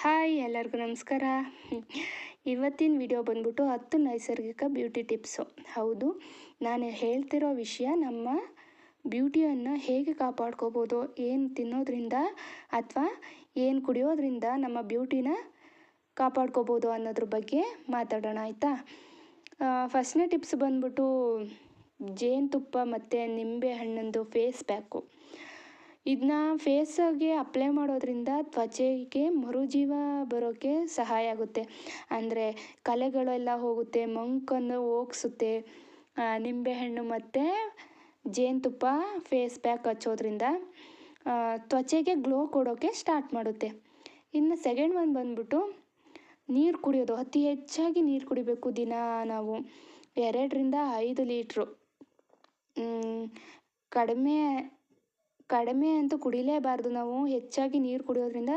Hi ಎಲ್ಲರಿಗೂ ನಮಸ್ಕಾರ. ಇವತ್ತಿನ ವಿಡಿಯೋ ಬಂದ್ಬಿಟ್ಟು ಹತ್ತು ನೈಸರ್ಗಿಕ ಬ್ಯೂಟಿ ಟಿಪ್ಸು. ಹೌದು, ನಾನು ಹೇಳ್ತಿರೋ ವಿಷಯ ನಮ್ಮ ಬ್ಯೂಟಿಯನ್ನು ಹೇಗೆ ಕಾಪಾಡ್ಕೋಬೋದು, ಏನು ತಿನ್ನೋದ್ರಿಂದ ಅಥವಾ ಏನು ಕುಡಿಯೋದ್ರಿಂದ ನಮ್ಮ ಬ್ಯೂಟಿನ ಕಾಪಾಡ್ಕೋಬೋದು ಅನ್ನೋದ್ರ ಬಗ್ಗೆ ಮಾತಾಡೋಣ ಆಯಿತಾ? ಫಸ್ಟ್ನೇ ಟಿಪ್ಸ್ ಬಂದ್ಬಿಟ್ಟು ಜೇನುತುಪ್ಪ ಮತ್ತು ನಿಂಬೆ ಹಣ್ಣಂದು ಫೇಸ್ ಪ್ಯಾಕು. ಇದನ್ನ ಫೇಸಗೆ ಅಪ್ಲೈ ಮಾಡೋದ್ರಿಂದ ತ್ವಚೆಗೆ ಮರುಜೀವ ಬರೋಕ್ಕೆ ಸಹಾಯ ಆಗುತ್ತೆ. ಅಂದರೆ ಕಲೆಗಳೆಲ್ಲ ಹೋಗುತ್ತೆ, ಮಂಕನ್ನು ಹೋಗ್ಸುತ್ತೆ ನಿಂಬೆಹಣ್ಣು ಮತ್ತು ಜೇನುತುಪ್ಪ ಫೇಸ್ ಪ್ಯಾಕ್ ಹಚ್ಚೋದ್ರಿಂದ ತ್ವಚೆಗೆ ಗ್ಲೋ ಕೊಡೋಕ್ಕೆ ಸ್ಟಾರ್ಟ್ ಮಾಡುತ್ತೆ. ಇನ್ನು ಸೆಕೆಂಡ್ ಒನ್ ಬಂದ್ಬಿಟ್ಟು ನೀರು ಕುಡಿಯೋದು. ಅತಿ ಹೆಚ್ಚಾಗಿ ನೀರು ಕುಡಿಬೇಕು ದಿನ ನಾವು. ಎರಡರಿಂದ ಐದು ಲೀಟ್ರು. ಕಡಿಮೆ ಕಡಿಮೆ ಅಂತೂ ಕುಡಿಲೇಬಾರ್ದು. ನಾವು ಹೆಚ್ಚಾಗಿ ನೀರು ಕುಡಿಯೋದ್ರಿಂದ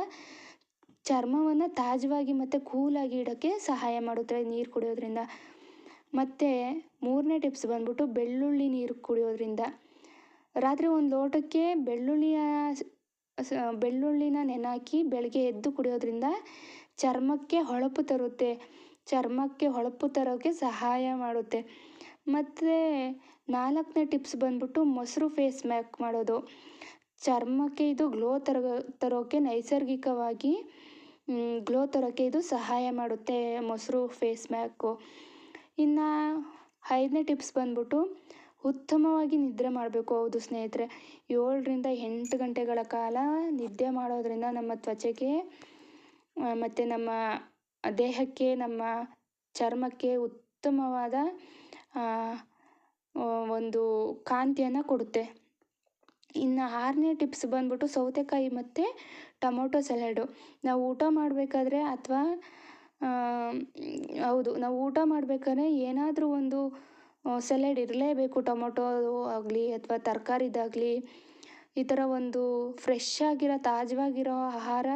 ಚರ್ಮವನ್ನು ತಾಜವಾಗಿ ಮತ್ತು ಕೂಲಾಗಿ ಇಡೋಕ್ಕೆ ಸಹಾಯ ಮಾಡುತ್ತೆ ನೀರು ಕುಡಿಯೋದ್ರಿಂದ. ಮತ್ತು ಮೂರನೇ ಟಿಪ್ಸ್ ಬಂದ್ಬಿಟ್ಟು ಬೆಳ್ಳುಳ್ಳಿ ನೀರು ಕುಡಿಯೋದ್ರಿಂದ. ರಾತ್ರಿ ಒಂದು ಲೋಟಕ್ಕೆ ಬೆಳ್ಳುಳ್ಳಿಯ ಬೆಳ್ಳುಳ್ಳಿನ ನೆನಾಕಿ ಬೆಳಗ್ಗೆ ಎದ್ದು ಕುಡಿಯೋದ್ರಿಂದ ಚರ್ಮಕ್ಕೆ ಹೊಳಪು ತರುತ್ತೆ. ಚರ್ಮಕ್ಕೆ ಹೊಳಪು ತರೋಕ್ಕೆ ಸಹಾಯ ಮಾಡುತ್ತೆ. ಮತ್ತು ನಾಲ್ಕನೇ ಟಿಪ್ಸ್ ಬಂದ್ಬಿಟ್ಟು ಮೊಸರು ಫೇಸ್ ಮ್ಯಾಕ್ ಮಾಡೋದು. ಚರ್ಮಕ್ಕೆ ಇದು ಗ್ಲೋ ತರ ತರೋಕ್ಕೆ ನೈಸರ್ಗಿಕವಾಗಿ ಗ್ಲೋ ತರೋಕ್ಕೆ ಇದು ಸಹಾಯ ಮಾಡುತ್ತೆ ಮೊಸರು ಫೇಸ್ ಮ್ಯಾಕು ಇನ್ನು ಐದನೇ ಟಿಪ್ಸ್ ಬಂದ್ಬಿಟ್ಟು ಉತ್ತಮವಾಗಿ ನಿದ್ರೆ ಮಾಡಬೇಕು ಹೌದು ಸ್ನೇಹಿತರೆ. ಏಳರಿಂದ ಎಂಟು ಗಂಟೆಗಳ ಕಾಲ ನಿದ್ದೆ ಮಾಡೋದ್ರಿಂದ ನಮ್ಮ ತ್ವಚೆಗೆ ಮತ್ತು ನಮ್ಮ ದೇಹಕ್ಕೆ, ನಮ್ಮ ಚರ್ಮಕ್ಕೆ ಉತ್ತಮವಾದ ಒಂದು ಕಾಂತಿಯನ್ನು ಕೊಡುತ್ತೆ. ಇನ್ನು ಆರನೇ ಟಿಪ್ಸ್ ಬಂದ್ಬಿಟ್ಟು ಸೌತೆಕಾಯಿ ಮತ್ತು ಟೊಮೊಟೊ ಸಲಾಡು ನಾವು ಊಟ ಮಾಡಬೇಕಾದ್ರೆ ಅಥವಾ ಹೌದು, ನಾವು ಊಟ ಮಾಡಬೇಕಾದ್ರೆ ಏನಾದರೂ ಒಂದು ಸಲಾಡ್ ಇರಲೇಬೇಕು. ಟೊಮೊಟೊ ಆಗಲಿ ಅಥವಾ ತರಕಾರಿದಾಗಲಿ. ಈ ಥರ ಒಂದು ಫ್ರೆಶ್ ಆಗಿರೋ, ತಾಜವಾಗಿರೋ ಆಹಾರ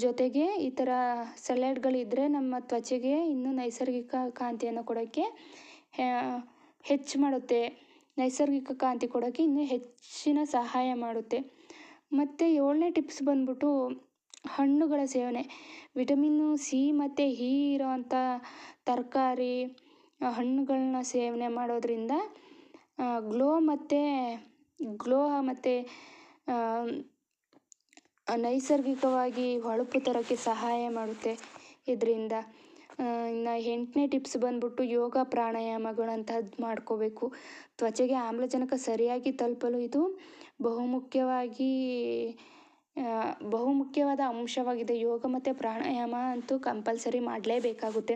ಜೊತೆಗೆ ಈ ಥರ ಸಲಾಡ್ಗಳಿದ್ದರೆ ನಮ್ಮ ತ್ವಚೆಗೆ ಇನ್ನೂ ನೈಸರ್ಗಿಕ ಕಾಂತಿಯನ್ನು ಕೊಡೋಕ್ಕೆ ಹೆಚ್ಚು ಮಾಡುತ್ತೆ. ನೈಸರ್ಗಿಕ ಕಾಂತಿ ಕೊಡೋಕ್ಕೆ ಇನ್ನೂ ಹೆಚ್ಚಿನ ಸಹಾಯ ಮಾಡುತ್ತೆ. ಮತ್ತು ಏಳನೇ ಟಿಪ್ಸ್ ಬಂದ್ಬಿಟ್ಟು ಹಣ್ಣುಗಳ ಸೇವನೆ. ವಿಟಮಿನ್ನು ಸಿ ಮತ್ತು ಇ ಇರೋವಂಥ ತರಕಾರಿ ಹಣ್ಣುಗಳನ್ನ ಸೇವನೆ ಮಾಡೋದ್ರಿಂದ ಗ್ಲೋ ಮತ್ತು ಗ್ಲೋ ಮತ್ತು ನೈಸರ್ಗಿಕವಾಗಿ ಹೊಳಪು ತರೋಕ್ಕೆ ಸಹಾಯ ಮಾಡುತ್ತೆ. ಇದರಿಂದ ಇನ್ನು ಎಂಟನೇ ಟಿಪ್ಸ್ ಬಂದ್ಬಿಟ್ಟು ಯೋಗ ಪ್ರಾಣಾಯಾಮಗಳಂತಹದ್ದು ಮಾಡ್ಕೋಬೇಕು. ತ್ವಚೆಗೆ ಆಮ್ಲಜನಕ ಸರಿಯಾಗಿ ತಲುಪಲು ಇದು ಬಹುಮುಖ್ಯವಾಗಿ ಬಹುಮುಖ್ಯವಾದ ಅಂಶವಾಗಿದೆ. ಯೋಗ ಮತ್ತು ಪ್ರಾಣಾಯಾಮ ಅಂತೂ ಕಂಪಲ್ಸರಿ ಮಾಡಲೇಬೇಕಾಗುತ್ತೆ.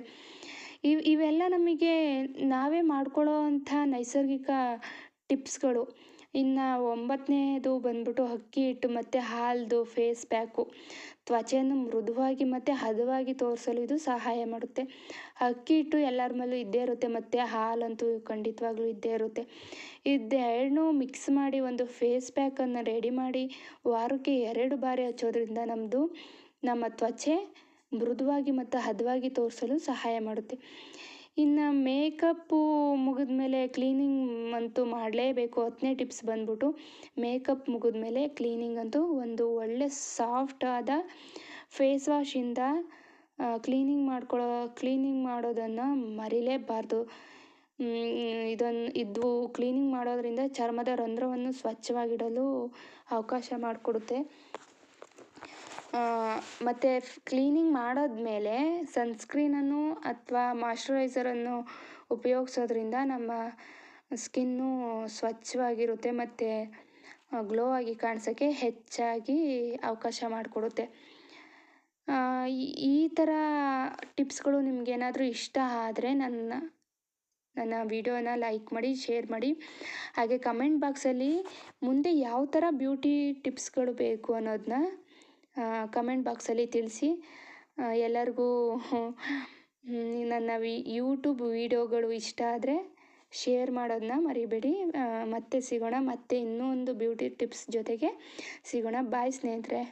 ಇವು, ಇವೆಲ್ಲ ನಮಗೆ ನಾವೇ ಮಾಡ್ಕೊಳ್ಳೋ ಅಂಥ ನೈಸರ್ಗಿಕ ಟಿಪ್ಸ್ಗಳು ಇನ್ನು ಒಂಬತ್ತನೇದು ಬಂದ್ಬಿಟ್ಟು ಅಕ್ಕಿ ಹಿಟ್ಟು ಮತ್ತು ಹಾಲುದು ಫೇಸ್ ಪ್ಯಾಕು ತ್ವಚೆಯನ್ನು ಮೃದುವಾಗಿ ಮತ್ತು ಹದವಾಗಿ ತೋರಿಸಲು ಇದು ಸಹಾಯ ಮಾಡುತ್ತೆ. ಅಕ್ಕಿ ಹಿಟ್ಟು ಎಲ್ಲರ ಮೇಲೂ ಇದ್ದೇ ಇರುತ್ತೆ ಮತ್ತು ಹಾಲಂತೂ ಖಂಡಿತವಾಗ್ಲೂ ಇದ್ದೇ ಇರುತ್ತೆ. ಇದೆರಡನ್ನು ಮಿಕ್ಸ್ ಮಾಡಿ ಒಂದು ಫೇಸ್ ಪ್ಯಾಕನ್ನು ರೆಡಿ ಮಾಡಿ ವಾರಕ್ಕೆ ಎರಡು ಬಾರಿ ಹಚ್ಚೋದ್ರಿಂದ ನಮ್ಮದು ನಮ್ಮ ತ್ವಚೆ ಮೃದುವಾಗಿ ಮತ್ತು ಹದವಾಗಿ ತೋರಿಸಲು ಸಹಾಯ ಮಾಡುತ್ತೆ. ಇನ್ನು ಮೇಕಪ್ಪು ಮುಗಿದ ಮೇಲೆ ಕ್ಲೀನಿಂಗ್ ಅಂತೂ ಮಾಡಲೇಬೇಕು. ಹತ್ತನೇ ಟಿಪ್ಸ್ ಬಂದ್ಬಿಟ್ಟು ಮೇಕಪ್ ಮುಗಿದ ಮೇಲೆ ಕ್ಲೀನಿಂಗ್ ಅಂತೂ ಒಂದು ಒಳ್ಳೆ ಸಾಫ್ಟ್ ಆದ ಫೇಸ್ ವಾಶಿಂದ ಕ್ಲೀನಿಂಗ್ ಮಾಡ್ಕೊಳ್ಳೋ ಕ್ಲೀನಿಂಗ್ ಮಾಡೋದನ್ನು ಮರಿಲೇಬಾರ್ದು. ಇದನ್ನು ಇದು ಕ್ಲೀನಿಂಗ್ ಮಾಡೋದ್ರಿಂದ ಚರ್ಮದ ರಂಧ್ರವನ್ನು ಸ್ವಚ್ಛವಾಗಿಡಲು ಅವಕಾಶ ಮಾಡಿಕೊಡುತ್ತೆ. ಮತ್ತು ಕ್ಲೀನಿಂಗ್ ಮಾಡಾದ್ಮೇಲೆ ಸನ್ಸ್ಕ್ರೀನನ್ನು ಅಥವಾ ಮಾಯ್ಶ್ಚರೈಸರನ್ನು ಉಪಯೋಗಿಸೋದ್ರಿಂದ ನಮ್ಮ ಸ್ಕಿನ್ನು ಸ್ವಚ್ಛವಾಗಿರುತ್ತೆ ಮತ್ತು ಗ್ಲೋ ಆಗಿ ಕಾಣಿಸೋಕ್ಕೆ ಹೆಚ್ಚಾಗಿ ಅವಕಾಶ ಮಾಡಿಕೊಡುತ್ತೆ. ಈ ಥರ ಟಿಪ್ಸ್ಗಳು ನಿಮಗೇನಾದರೂ ಇಷ್ಟ ಆದರೆ ನನ್ನ ನನ್ನ ವಿಡಿಯೋನ ಲೈಕ್ ಮಾಡಿ, ಶೇರ್ ಮಾಡಿ. ಹಾಗೆ ಕಮೆಂಟ್ ಬಾಕ್ಸಲ್ಲಿ ಮುಂದೆ ಯಾವ ಥರ ಬ್ಯೂಟಿ ಟಿಪ್ಸ್ಗಳು ಬೇಕು ಅನ್ನೋದನ್ನ ಕಮೆಂಟ್ ಬಾಕ್ಸಲ್ಲಿ ತಿಳಿಸಿ. ಎಲ್ಲರಿಗೂ ನನ್ನ ವಿ ಯೂಟ್ಯೂಬ್ ವೀಡಿಯೋಗಳು ಇಷ್ಟ ಆದರೆ ಶೇರ್ ಮಾಡೋದನ್ನ ಮರಿಬೇಡಿ. ಮತ್ತೆ ಸಿಗೋಣ. ಮತ್ತೆ ಇನ್ನೂ ಒಂದು ಬ್ಯೂಟಿ ಟಿಪ್ಸ್ ಜೊತೆಗೆ ಸಿಗೋಣ. ಬಾಯ್ ಸ್ನೇಹಿತರೆ.